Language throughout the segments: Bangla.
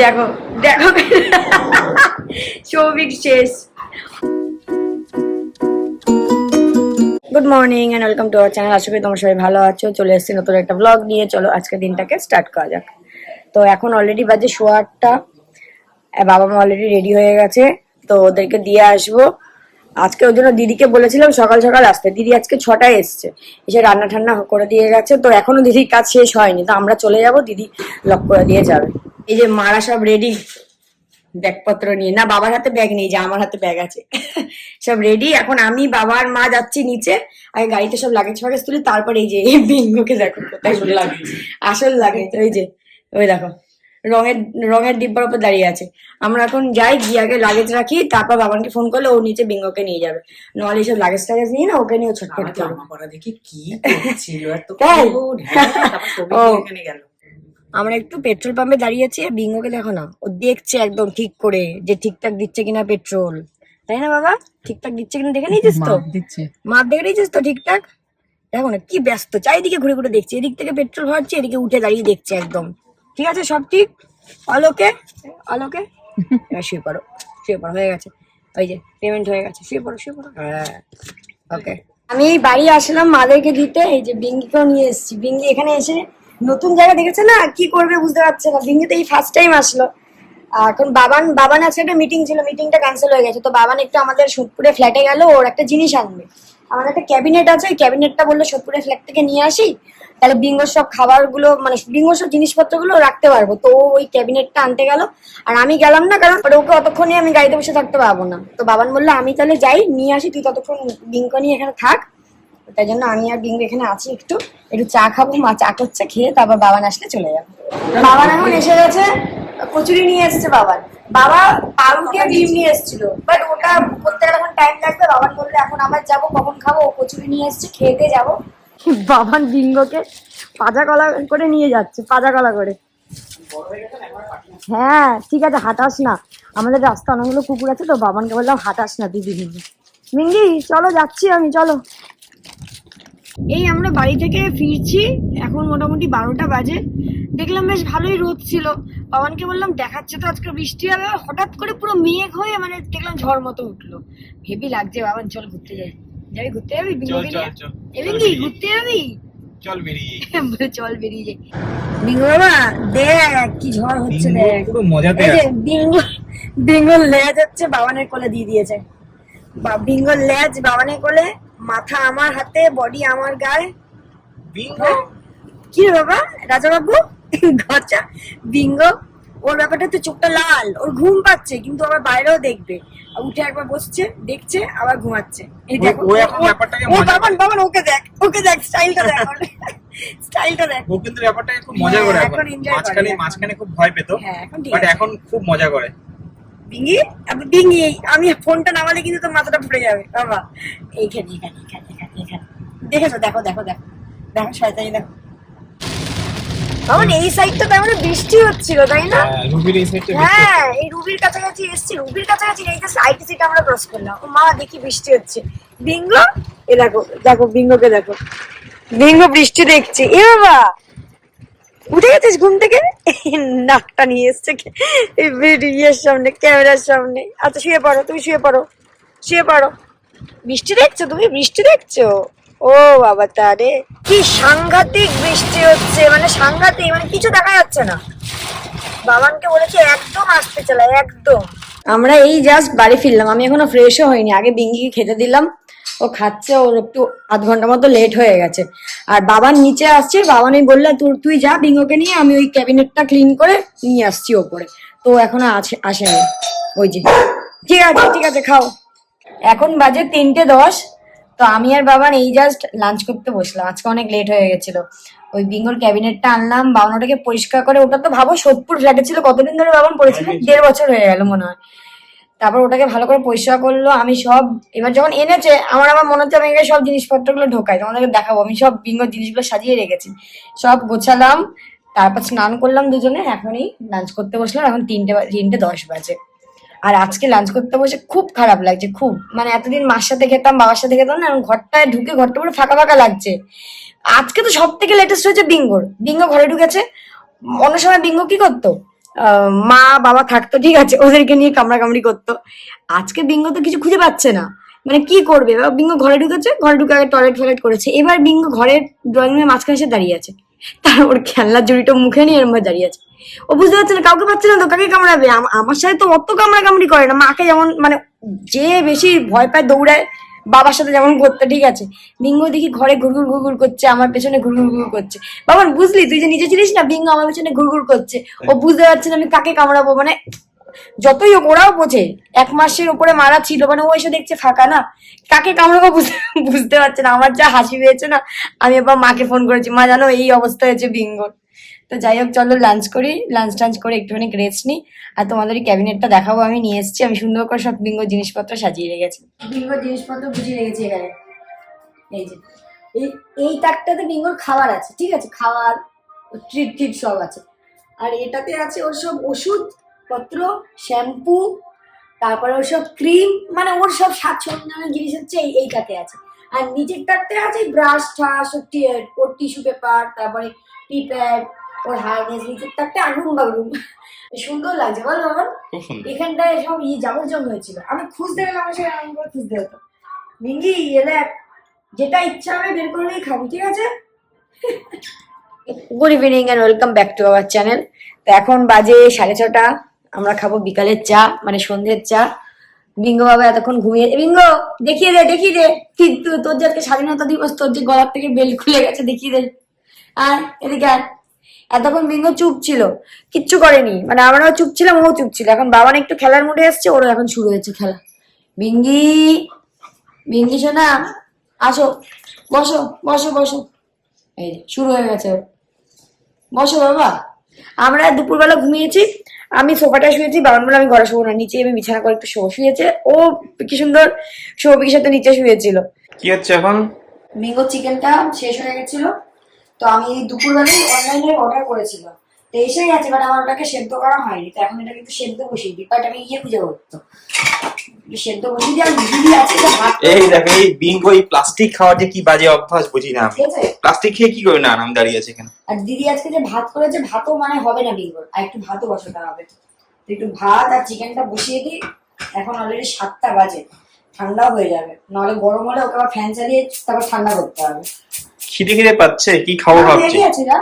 দেখো দেখো। সৌভিক শেষ। Good morning and welcome to our channel আশা করি তোমরা সবাই ভালো আছো। চলে এসেছি নতুন একটা ব্লগ নিয়ে। চলো আজকে দিনটাকে স্টার্ট করা যাক। তো এখন অলরেডি বাজে শো আটটা। বাবা মা অলরেডি রেডি হয়ে গেছে। তো ওদেরকে দিয়ে আসব। আজকে ওই জন্য দিদিকে বলেছিলাম সকাল সকাল আসতে। দিদি আজকে ছটায় এসছে। এসে রান্না ঠান্না করে দিয়ে গেছে। তো এখনও দিদির কাজ শেষ হয়নি। তো আমরা চলে যাব দিদি লক করে দিয়ে যাবে। এই যে মারা সব রেডি ব্যাগপত্র নিয়ে। না বাবার হাতে ব্যাগ নেই যে আমার হাতে ব্যাগ আছে। সব রেডি এখন আমি বাবার মা যাচ্ছি নিচে। আগে গাড়িতে সব লাগেজ ফাগেজ তুলি তারপরে এই যে এই বিঙ্গোকে দেখো কোথায় লাগে আসল লাগে ওই যে ওই দেখো। রঙের রঙের ডিব্বার উপর দাঁড়িয়ে আছে। আমরা এখন যাই গিয়ে আগে লাগেজ রাখি তারপর বাবাকে ফোন করলে ও নিচে বিঙ্গোকে নিয়ে যাবে। নাহলে সব লাগেজ টাগেজ নিয়ে না ওকে নিয়ে ছটফট আমার করবে দেখি কি ছিল হ্যাঁ, আমরা একটু পেট্রোল পাম্পে দাঁড়িয়েছি আর বিঙ্গোকে দেখো না ও দেখছে একদম ঠিক করে যে ঠিকঠাক দিচ্ছে কিনা পেট্রোল তাই না বাবা? ঠিকঠাক দিচ্ছে কিনা দেখে নিয়েছিস তো? দিচ্ছে। মাপ দেখে নিয়েছিস তো ঠিকঠাক? দেখো না কি ব্যস্ত চারিদিকে ঘুরে ঘুরে দেখছে এদিক থেকে পেট্রোল ভরছে এদিকে উঠে দাঁড়িয়ে দেখছে একদম। ঠিক আছে, সব ঠিক? অলোকে? এবার শুয়ে পড়ো শুয়ে পড়ো, হয়ে গেছে। ওই যে পেমেন্ট হয়ে গেছে, শুয়ে পড়ো শুয়ে পড়ো। হ্যাঁ ওকে আমি বাড়ি আসলাম মাদেরকে দিতে, এই যে বিঙ্গিকেও নিয়ে এসেছি। বিঙ্গি এখানে এসে নতুন জায়গা দেখেছে না? কি করবে বুঝতে পারছে না। বিঙ্গি তো এই ফার্স্ট টাইম আসলো। এখন বাবান বাবান আজকে একটা মিটিং ছিল মিটিংটা ক্যান্সেল হয়ে গেছে। তো বাবান একটু আমাদের সোদপুরে ফ্ল্যাটে গেল, ওর একটা জিনিস আনবে। আমাদের একটা ক্যাবিনেট আছে, ওই ক্যাবিনেটটা বলল সোদপুরে ফ্ল্যাট থেকে নিয়ে আসি। তাহলে বিঙ্গোর সব খাবারগুলো মানে বিঙ্গোর সব জিনিসপত্রগুলো রাখতে পারব। তো ওই ক্যাবিনেটটা আনতে গেল। আর আমি গেলাম না, কারণ ওকে অতক্ষণে আমি গাড়িতে বসে থাকতে পারব না। তো বাবান বলল, আমি তাহলে যাই, নিয়ে আসি, তুই ততক্ষণ বিঙ্গো নিয়ে এখানে থাক। তাই জন্য আমি আর বিঙ্গো এখানে আছি একটু। একটু চা খাব, মা চা করছে, খেয়ে তারপর বাবান আসলে চলে যাব। বাবান এখন এসে গেছে, কচুরি নিয়ে এসেছে বাবার বাবা পাউরুটি আর ডিম নিয়ে এসেছিল। বাট ওটা করতে গেলে এখন টাইম লাগবে, বাবান বললে, এখন আবার যাব, কখন খাব? কচুরি নিয়ে এসেছে খেতে যাব। বাবান বিঙ্গোকে পাজা কলা করে নিয়ে যাচ্ছে, পাজা কলা করে। হ্যাঁ ঠিক আছে, হাঁটাস না। আমাদের রাস্তা অনেকগুলো কুকুর আছে তো, বাবানকে বললাম হাঁটাস না দিদি মিঙ্গি মিঙ্গি, চলো যাচ্ছি আমি, চলো। এই আমরা বাড়ি থেকে ফিরছি, এখন মোটামুটি বারোটা বাজে। দেখলাম বেশ ভালোই রোদ ছিল। বাবানকে বললাম, দেখাচ্ছে তো আজকে বৃষ্টি হবে। হঠাৎ করে পুরো মেঘ হয়ে মানে দেখলাম ঝড় মতো উঠল। হেভি লাগছে, বাবান চল ঘুরতে যাই। যাবি ঘুরতে যাবি বিঙ্গি ঘুরতে যাবি চল বেরিয়ে বলে চল বেরিয়ে যাই বিঙ্গু বাবা দেখ কি ঝড় হচ্ছে দেখ পুরো মজাতে আছে বিঙ্গো লেজ হচ্ছে বাবানের কোলে দিয়ে দিয়েছে বা বিঙ্গোর লেজ বাবানের কোলে মাথা আমার হাতে বডি আমার গায়ে বিঙ্গো কি বাবা রাজা বাবু গচা বিঙ্গো ওর ব্যাপারটা তো চোখটা লাল ওর ঘুম পাচ্ছে কিন্তু আবার বাইরেও দেখবে। উঠে একবার বসছে দেখছে আবার ঘুমাচ্ছে। এই ও বাবান বাবান ওকে দেখ ওকে দেখ স্টাইলটা দেখ। স্টাইলটা দেখ। ও কিন্তু ব্যাপারটা খুব মজা করে হ্যাঁ, এখন এখন করে মাঝখানে মাঝখানে খুব ভয় পেত হ্যাঁ, এখন বাট খুব মজা করে। বিঙ্গি এই, আমি ফোনটা নামালে কিন্তু তোর মাথাটা ফুটে যাবে। বাবা এইখানে এখানে এখানে এখানে এখানে দেখেছ? দেখো দেখো দেখো। দেখো শয়তানি দেখো। তখন এই সাইডটা তার মানে বৃষ্টি হচ্ছিল তাই না? হ্যাঁ, রুবির এই সাইডটা হ্যাঁ এই রুবির কাছাকাছি এসছি রুবির কাছাকাছি এই জাস্ট আইটি সিট আমরা ক্রস করলাম। ও মা দেখি বৃষ্টি হচ্ছে। বিঙ্গো এ দেখো দেখো বিঙ্গোকে দেখো। বিঙ্গো বৃষ্টি দেখছে। এ বাবা উঠে গেছিস ঘুম থেকে? নাকটা নিয়ে এসছে এই ভিডিওর সামনে ক্যামেরার সামনে। আচ্ছা শুয়ে পড়ো তুমি শুয়ে পড়ো শুয়ে পড়ো। বৃষ্টি দেখছ তুমি? বৃষ্টি দেখছ? ও বাবা, তারে। কি সাংঘাতিক বৃষ্টি হচ্ছে মানে সাংঘাতিক মানে কিছু দেখা যাচ্ছে না। বাবানকে বলেছি, একদম আসতে চলে, একদম। আমরা এই জাস্ট বাড়ি ফিরলাম, আমি এখনও ফ্রেশও হইনি। আগে বিঙ্গিকে খেতে দিলাম, ও খাচ্ছে, ওর একটু আধ ঘণ্টা মতো লেট হয়ে গেছে। আর বাবার নিচে আসছে বাবান এই বললে তুই তুই যা বিঙ্গোকে নিয়ে, আমি ওই ক্যাবিনেটটা ক্লিন করে নিয়ে আসছি ওপরে। তো এখনও আছে, আসেনি। ওই যে, ঠিক আছে ঠিক আছে, খাও। এখন বাজে তিনটে দশ। তো আমি আর বাবান এই জাস্ট লাঞ্চ করতে বসলাম। আজকে অনেক লেট হয়ে গেছিল। ওই বিঙ্গোর ক্যাবিনেটটা আনলাম বাবান ওটাকে পরিষ্কার করে ওটা তো ভাবো সোদপুর ফ্ল্যাটে ছিল কতদিন ধরে বাবান পড়েছিল? দেড় বছর হয়ে গেল মনে হয়। তারপর ওটাকে ভালো করে পরিষ্কার করল আমি সব এবার যখন এনেছে আমার আমার মনে হচ্ছে আমি এখানে সব জিনিসপত্রগুলো ঢোকাই তোমাদেরকে দেখাবো। আমি সব বিঙ্গোর জিনিসগুলো সাজিয়ে রেখেছি। সব গোছালাম তারপর স্নান করলাম দুজনে এখনই লাঞ্চ করতে বসলাম এখন তিনটে তিনটে দশ বাজে। আর আজকে লাঞ্চ করতে বসে খুব খারাপ লাগছে, খুব। মানে এতদিন মার সাথে খেতাম, বাবার সাথে খেতাম না, ঘরটায় ঢুকে ঘরটা পুরো ফাঁকা ফাঁকা লাগছে। আজকে তো সব থেকে লেটেস্ট হয়েছে বিঙ্গোর। বিঙ্গো ঘরে ঢুকেছে। অন্য সময় বিঙ্গো কি করতো? মা, বাবা থাকতো, ঠিক আছে, ওদেরকে নিয়ে কামড়াকামড়ি করতো। আজকে বিঙ্গো তো কিছু খুঁজে পাচ্ছে না। মানে কি করবে? বিঙ্গ ঘরে ঢুকেছে, ঘরে ঢুকে আগে টয়লেট ফয়লেট করেছে। এবার বিঙ্গ ঘরের ড্রয়িং রুমের মাঝখানে এসে দাঁড়িয়ে আছে। তার ওর খেলনার জড়িটা মুখে নিয়ে এরম দাঁড়িয়ে আছে। ও বুঝতে পারছে না, কাউকে পাচ্ছে না তো কাকে কামড়াবে? আমার সাথে তো অত কামড়াকামড়ি করে না, মাকে যেমন মানে যে বেশি ভয় পায় দৌড়ায়, বাবার সাথে যেমন করতে, ঠিক আছে। বিঙ্গো দেখি ঘরে ঘুরঘুর ঘুরঘুর করছে, আমার পেছনে ঘুরঘুর ঘুরঘুর করছে। বাবার বুঝলি, তুই যে নিজে ছিলিস না, বিঙ্গো আমার পেছনে ঘুরঘুর করছে। ও বুঝতে পারছে না আমি কাকে কামড়াবো মানে যতই ওরাও বোঝে। এক মাসের উপরে মারা ছিল মানে ও এসে দেখছে ফাঁকা না। কাকে কামড়াবো বুঝতে বুঝতে পারছে না, আমার যা হাসি পেয়েছে না, আমি এবার মাকে ফোন করেছি, মা, জানো, এই অবস্থা হয়েছে বিঙ্গোর তো যাই হোক, চলো লাঞ্চ করি। লাঞ্চ টাঞ্চ করে একটুখানি রেস্ট নিই। আর তোমাদের ক্যাবিনেটটা দেখাবো, আমি নিয়ে এসেছি। আমি সুন্দর করে সব বিঙ্গো জিনিসপত্র সাজিয়ে রেখেছি। বিঙ্গো জিনিসপত্র বুঝিয়ে রেখেছি এখানে। এই যে, এই এই তাকটাতে বিঙ্গোর খাবার আছে, ঠিক আছে? খাবার ট্রিট ট্রিট সব আছে। আর এটাতে আছে ওর সব ওষুধ পত্র শ্যাম্পু, তারপরে ওর সব ক্রিম মানে ওর সব সাজ সরঞ্জামের জিনিস হচ্ছে এই, এইটাতে আছে। আর নিচেরটাতে আছে ব্রাশ ঠাস ওর টিস্যু পেপার তারপরে টিপ্যাড ওর হারনেস নিচেরটাতে আগুন বাগুন সুন্দর লাগছে বলো আমার? এখানটায় সব ইয়ে জাবরজং হয়েছিল। আমি খুঁজতে গেলাম এমন করে খুঁজতে হতো। মিঙ্গি এলে যেটা ইচ্ছা হবে বের করে নিয়ে খাবি ঠিক আছে? Good evening and welcome back to our channel তো এখন বাজে সাড়ে ছটা আমরা খাব বিকালের চা মানে সন্ধ্যের চা। বিঙ্গো বাবা এতক্ষণ ঘুমিয়ে বিঙ্গো দেখিয়ে দে দেখিয়ে দে। কি তু- তোর যে আজকে স্বাধীনতা দিবস তোর যে গলার থেকে বেল খুলে গেছে দেখিয়ে দে। আর এদিকে আয়। এতক্ষণ বিঙ্গো চুপ ছিল। কিচ্ছু করেনি। মানে আমরাও চুপ ছিলাম ও চুপ ছিল। এখন বাবান একটু খেলার মুডে এসছে ওরও এখন শুরু হয়েছে খেলা। বিঙ্গি বিঙ্গি শোনা আসো। বসো বসো বসো। এই শুরু হয়ে গেছে। বসো বাবা। আমরা দুপুরবেলা ঘুমিয়েছি। আমি সোফাটা শুয়েছি বাবান বলে আমি ঘরে শোবো না। নিচে আমি বিছানা করে একটু শো শুয়েছে। ও কি সুন্দর সৌভিকের সাথে নিচে শুয়েছিল। কি হচ্ছে এখন? ম্যাঙ্গো চিকেনটা শেষ হয়ে গেছিল। তো আমি দুপুরবেলায় অনলাইনে অর্ডার করেছিলাম। তো এসে গেছে বাট আমার ওটাকে সেদ্ধ করা হয়নি তো এখন এটা কিন্তু সেদ্ধ বসিয়ে দিই। বাট আমি ইয়ে খুঁজে করতো সেদ্ধ বসিয়ে দিই আর দিদি আছে ভাত এই দেখো এই বিঙ্গো এই প্লাস্টিক খাওয়ার যে কি বাজে অভ্যাস বুঝি না। আছে? প্লাস্টিক খেয়ে কি করে না আমি দাঁড়িয়ে আছি এখানে? আর দিদি আজকে যে ভাত করেছে ভাতও মানে হবে না বিঙ্গোর আর একটু ভাতও বসাতে হবে। একটু ভাত আর চিকেনটা বসিয়ে দিই। এখন অলরেডি সাতটা বাজে। ঠান্ডাও হয়ে যাবে। নাহলে গরম হলে ওকে আবার ফ্যান চালিয়ে তারপর ঠান্ডা করতে হবে। খিদে খিদে পাচ্ছে কি খাব ভাবছি? ম্যাগি আছে না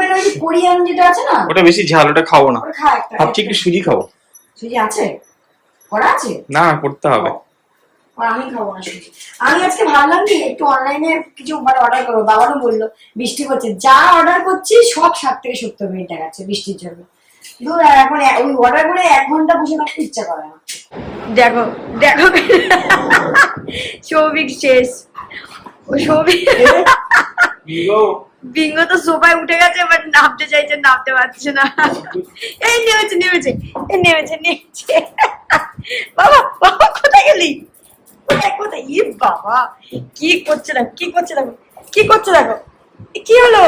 মানে ওই কোরিয়ান যেটা আছে না? ওটা বেশি ঝাল ওটা খাব না। ভাবছি একটু সুজি খাব। সুজি আছে? করা আছে? না করতে হবে। আমি খাব না সুজি। আমি আজকে ভাবলাম কি একটু অনলাইনে কিছু মানে অর্ডার করব। বাবারও বলল বৃষ্টি করছে যা অর্ডার করছি সব ষাট থেকে সত্তর মিনিট দেখাচ্ছে বৃষ্টির জন্য। দূর আর এখন ওই অর্ডার করে এক ঘণ্টা বসে থাকতে ইচ্ছা করে না। দেখো দেখো। সৌভিক শেষ। ও সৌভিক বিঙ্গ তো সোফায় উঠে গেছে বাট নামতে চাইছে নামতে পারছে না। এই নেমেছে নেমেছে এই নেমেছে নেমেছে। বাবা বাবা কোথায় গেলি? কোথায় কোথায়? ই বাবা কি করছে দেখো কি করছে দেখো কি করছে দেখো? কি হলো?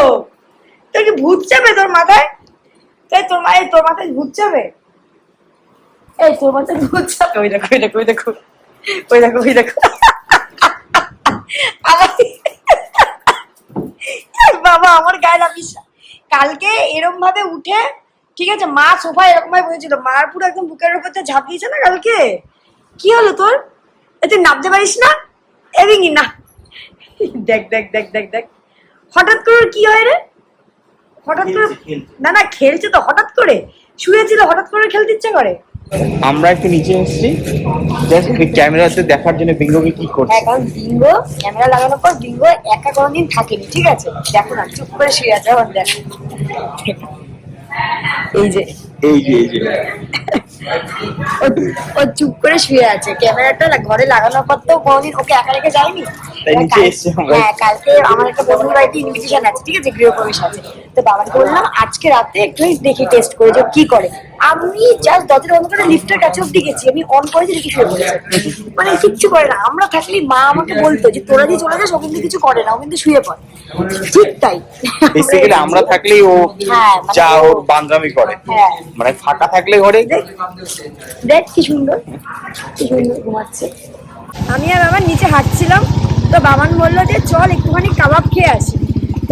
তোর কি ভূত চাপে তোর মাথায়? তাই তোর মায়ের তোর মাথায় ভূত চাপে? এই তোর মাথায় ভূত চাপে। ওই দেখো ওই দেখো ওই দেখো ওই দেখো ওই দেখো। বাবা আমার গায়ে লাগিস না। কালকে এরম ভাবে উঠে ঠিক আছে মা সোফা এরকম ভাবে বসেছিল। মার পুরো একদম বুকের উপর দিয়ে ঝাঁপ দিয়েছে না কালকে? কি হলো তোর? তুই নামতে পারিস না? এদিনই না। দেখ দেখ দেখ দেখ দেখ। হঠাৎ করে কি হয় রে? হঠাৎ করে না না খেলছে তো হঠাৎ করে। শুয়েছিল হঠাৎ করে খেলতে ইচ্ছে করে। আমরা একটু নিচে এসেছি। জাস্ট ক্যামেরাতে দেখার জন্য বিঙ্গোকে কি করছে? হ্যাঁ কারণ বিঙ্গো ক্যামেরা লাগানোর পর বিঙ্গো একা কোনোদিন থাকেনি ঠিক আছে? দেখো না চুপ করে শুয়ে আছে এখন দেখো। এই যে। এই যে এই যে। ও- চুপ করে শুয়ে আছে ক্যামেরাটা না ঘরে লাগানোর পর তো কোনোদিন ওকে একা রেখে যায়নি? তাই নিচে কাল- আমরা। হ্যাঁ কালকে আমার একটা বন্ধুর বাড়িতে ইনভিটেশন আছে ঠিক আছে? গৃহপ্রবেশ আছে। তো বাবাকে বললাম আজকে রাতে একটু দেখি টেস্ট করে যে কি করে। আমি জাস্ট দরজাটা বন্ধ করে লিফটের কাছে অব্দি গেছি আমি অন করেছি দেখি শুয়ে পড়েছে মানে কিচ্ছু করে না। আমরা থাকলে মা আমাকে বলতো যে তোরা দিয়ে চলে যাস ও কিন্তু কিছু করে না ও কিন্তু শুয়ে পড়ে। ঠিক তাই। বেসিক্যালি আমরা থাকলেই ও হ্যাঁ, মানে যা ওর বান্দরামি করে। হ্যাঁ। মানে ফাঁকা থাকলে ঘরে। দেখ কি সুন্দর কি সুন্দর ঘুমাচ্ছে। আমি আর বাবা নিচে হাঁটছিলাম তো বাবান বলল যে চল একটুখানি কাবাব খেয়ে আসি।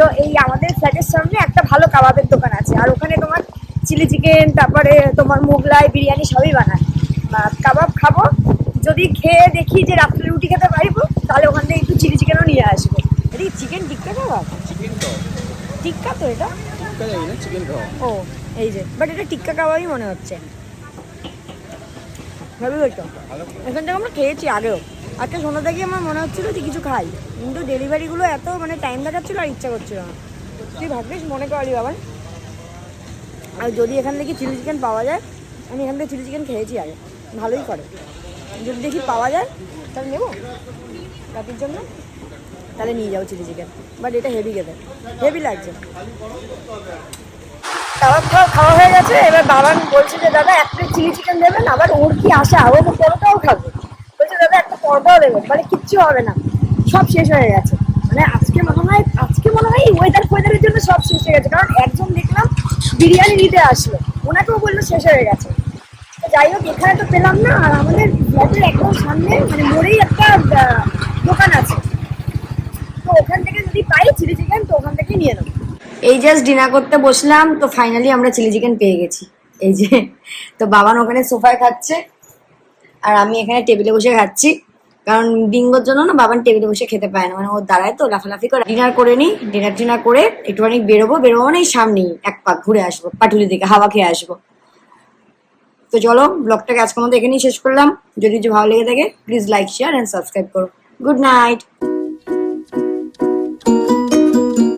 তো এই আমাদের ফ্ল্যাটের সামনে একটা ভালো কাবাবের দোকান আছে। আর ওখানে তোমার চিলি চিকেন তারপরে তোমার মোগলাই বিরিয়ানি সবই বানায়। কাবাব খাব। যদি খেয়ে দেখি যে রাত্রে রুটি খেতে পারব তাহলে ওখান থেকে একটু চিলি চিকেনও নিয়ে আসব। এটা চিকেন টিক্কা কাবাব চিকেন টিক্কা তো এটা? টিক্কা যাবে চিকেন ও এই যে বাট এটা টিক্কা কাবাবই মনে হচ্ছে। ভাবি তো এখান থেকে আমরা খেয়েছি আগেও। আজকে সন্ধ্যা থেকে আমার মনে হচ্ছিল যে কিছু খাই। কিন্তু ডেলিভারিগুলো এত মানে টাইম দেখাচ্ছিলো আর ইচ্ছা করছিল না। তুই ভাবলিস মনে করি বাবা আর যদি এখান থেকে চিলি চিকেন পাওয়া যায়, আমি এখান থেকে চিলি চিকেন খেয়েছি আগে। ভালোই করে। যদি দেখি পাওয়া যায়, তাহলে নেব। রাতের জন্য। তাহলে নিয়ে যাব চিলি চিকেন বাট এটা হেভি খেতে। হেভি লাগছে। কাবাব খাওয়া খাওয়া হয়ে গেছে। এবার বাবা বলছে যে, দাদা, এক প্লেট চিলি চিকেন দেবেন। আবার ওর কি আশা? ও তো পরোটাও খাবে। দাদা একটা মানে কিচ্ছু হবে না, সব শেষ হয়ে গেছে। মানে আজকে মনে হয় আজকে মনে হয় ওয়েদার ফোয়েদারের জন্য সব শেষ হয়ে গেছে, কারণ একজন দেখলাম বিরিয়ানি নিতে আসলো, ওনাকেও বলল শেষ হয়ে গেছে। যাই হোক, এখানে তো পেলাম না, আর আমাদের ফ্ল্যাটের একদম সামনে মানে মোড়েই একটা দোকান আছে। তো ওখান থেকে যদি পাই চিলি চিকেন তো ওখান থেকে নিয়ে নেব। এই জাস্ট ডিনার করতে বসলাম, তো ফাইনালি আমরা চিলি চিকেন পেয়ে গেছি। এই যে, তো বাবান ওখানে সোফায় খাচ্ছে, আর আমি এখানে টেবিলে বসে খাচ্ছি। কারণ বিঙ্গোর জন্য না বাবান টেবিলে বসে খেতে পায় না। মানে ও দাঁড়ায় তো, লাফালাফি করে। ডিনার করে নিই ডিনার টিনার করে একটুখানি বেরোবো বেরোবো মানে এই সামনেই এক পাক ঘুরে আসব পাটুলি দিকে হাওয়া খেয়ে আসব। তো চলো ব্লগটাকে আজকের মধ্যে এখানেই শেষ করলাম। যদি ভালো লেগে থাকে please like share and subscribe করো। Good night